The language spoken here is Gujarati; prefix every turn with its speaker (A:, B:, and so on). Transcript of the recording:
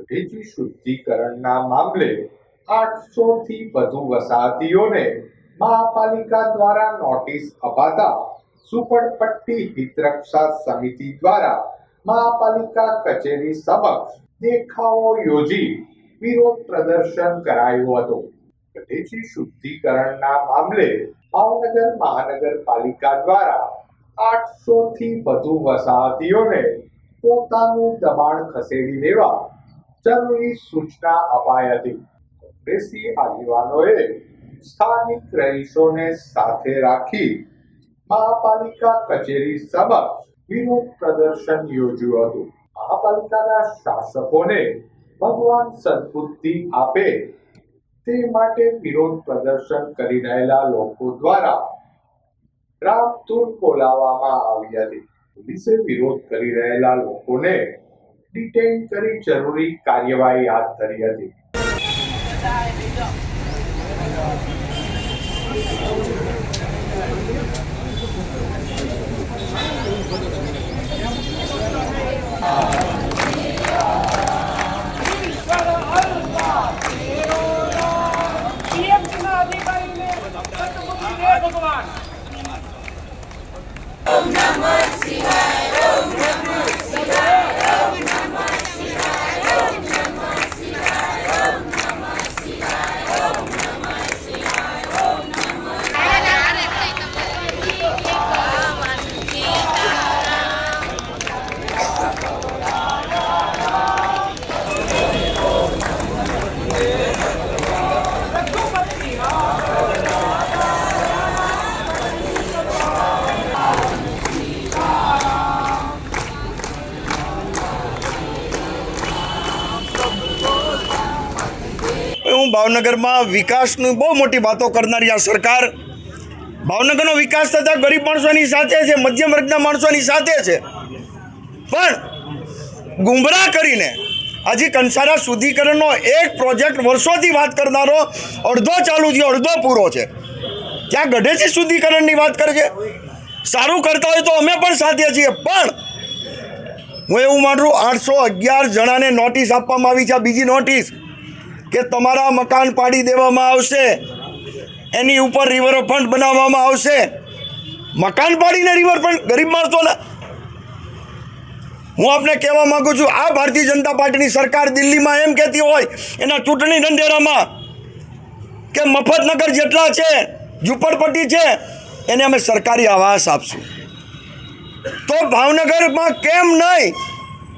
A: ગઢેચી શુદ્ધિકરણના મામલે આઠસો થી વધુ વસાહતીઓને મહાપાલિકા દ્વારા નોટિસ અપાતા સુપડપટ્ટી હિતરક્ષા સમિતિ દ્વારા મહાપાલિકા કચેરી સમક્ષ દેખાવો યોજી વિરોધ પ્રદર્શન કરાયું હતું. ગઢેચી શુદ્ધિકરણના મામલે ભાવનગર મહાનગરપાલિકા દ્વારા આઠસો થી વધુ વસાહતીઓને પોતાનું દબાણ ખસેડી લેવા જરૂરી સૂચના અપાઈ હતી. કોંગ્રેસી આગેવાનોએ સ્થાનિક રહીશોને સાથે રાખી મહાપાલિકા કચેરી સમક્ષ વિરોધ પ્રદર્શન યોજ્યું હતું. મહાપાલિકાના શાસકોને ભગવાન સદબુદ્ધિ આપે તે માટે વિરોધ પ્રદર્શન કરી રહેલા લોકો દ્વારા રામધૂન બોલાવવામાં આવી હતી. પોલીસે વિરોધ કરી રહેલા લોકોને ડિટેઇન કરી જરૂરી કાર્યવાહી હાથ ધરી હતી.
B: હું ભાવનગરમાં વિકાસની બહુ મોટી વાતો કરનારી આ સરકાર. ભાવનગરનો વિકાસ થતા ગરીબ માણસોની સાથે છે, મધ્યમ વર્ગના માણસોની સાથે છે. પણ ગુમરાહ કરીને હજી કંસારા શુદ્ધિકરણનો એક પ્રોજેક્ટ વર્ષોથી વાત કરનારો અડધો ચાલુ થયો, અડધો પૂરો છે. ત્યાં ગઢેથી શુદ્ધિકરણની વાત કરે છે? સારું કરતા હોય તો અમે પણ સાથે છીએ, પણ હું એવું માનું આઠસો અગિયાર જણાને નોટિસ આપવામાં આવી છે બીજી નોટિસ કે તમારા મકાન પાડી દેવામાં આવશે. એની ઉપર રિવરફ્રન્ટ બનાવવામાં આવશે. મકાન પાડીને રિવરફ્રન્ટ ગરીબ માણસોને? હું આપને કહેવા માગું છું, આ ભારતીય જનતા પાર્ટીની સરકાર દિલ્હીમાં એમ કહેતી હોય, એના ચૂંટણી ઢંઢેરામાં, કે મફતનગર જેટલા છે, ઝુંપડપટ્ટી છે, એને અમે સરકારી આવાસ આપશું. તો ભાવનગરમાં કેમ નહીં?